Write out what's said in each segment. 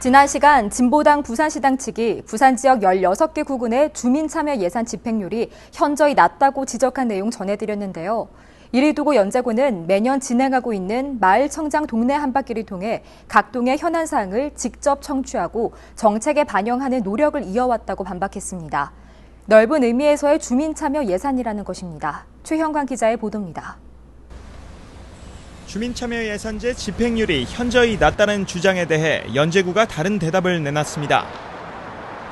지난 시간 진보당 부산시당 측이 부산 지역 16개 구군의 주민 참여 예산 집행률이 현저히 낮다고 지적한 내용 전해드렸는데요. 이를 두고 연재고는 매년 진행하고 있는 마을 청장 동네 한바퀴를 통해 각 동의 현안 사항을 직접 청취하고 정책에 반영하는 노력을 이어왔다고 반박했습니다. 넓은 의미에서의 주민 참여 예산이라는 것입니다. 최형관 기자의 보도입니다. 주민참여 예산제 집행률이 현저히 낮다는 주장에 대해 연제구가 다른 대답을 내놨습니다.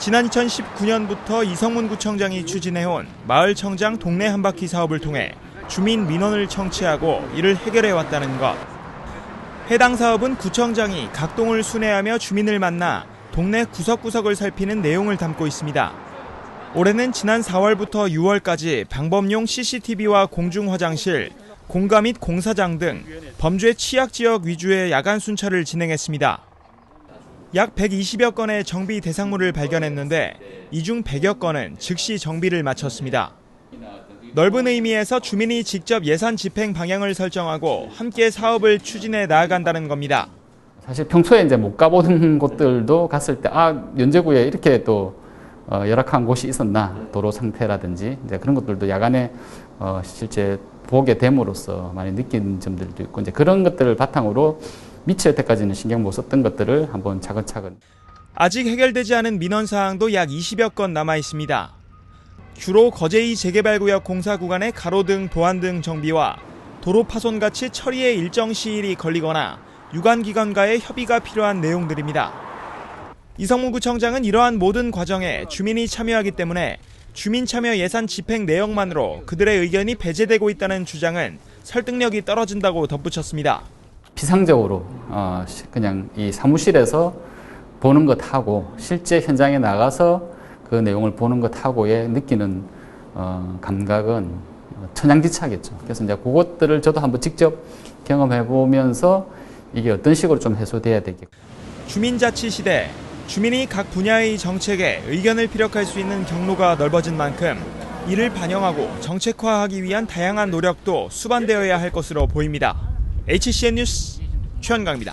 지난 2019년부터 이성문 구청장이 추진해온 마을청장 동네 한바퀴 사업을 통해 주민 민원을 청취하고 이를 해결해 왔다는 것. 해당 사업은 구청장이 각 동을 순회하며 주민을 만나 동네 구석구석을 살피는 내용을 담고 있습니다. 올해는 지난 4월부터 6월까지 방범용 CCTV와 공중 화장실, 공가 및 공사장 등 범죄 취약 지역 위주의 야간 순찰을 진행했습니다. 약 120여 건의 정비 대상물을 발견했는데 이 중 100여 건은 즉시 정비를 마쳤습니다. 넓은 의미에서 주민이 직접 예산 집행 방향을 설정하고 함께 사업을 추진해 나아간다는 겁니다. 사실 평소에 이제 못 가보는 곳들도 갔을 때, 아, 연제구에 이렇게 또 어, 열악한 곳이 있었나, 도로 상태라든지, 이제 그런 것들도 야간에 어, 실제 보게 됨으로써 많이 느낀 점들도 있고, 이제 그런 것들을 바탕으로 미처 여태까지는 신경 못 썼던 것들을 한번 차근차근 아직 해결되지 않은 민원 사항도 약 20여 건 남아 있습니다. 주로 거제이 재개발 구역 공사 구간의 가로등, 보안등 정비와 도로 파손 같이 처리에 일정 시일이 걸리거나 유관 기관과의 협의가 필요한 내용들입니다. 이성문 구청장은 이러한 모든 과정에 주민이 참여하기 때문에 주민 참여 예산 집행 내용만으로 그들의 의견이 배제되고 있다는 주장은 설득력이 떨어진다고 덧붙였습니다. 비상적으로 어, 시- 그냥 이 사무실에서 보는 것하고 실제 현장에 나가서 그 내용을 보는 것하고의 느끼는 어, 감각은 천양지차겠죠. 그래서 이제 그것들을 저도 한번 직접 경험해 보면서 이게 어떤 식으로 좀 해소돼야 되겠고 주민자치 시대 주민이 각 분야의 정책에 의견을 피력할 수 있는 경로가 넓어진 만큼 이를 반영하고 정책화하기 위한 다양한 노력도 수반되어야 할 것으로 보입니다. HCN 뉴스 최현강입니다.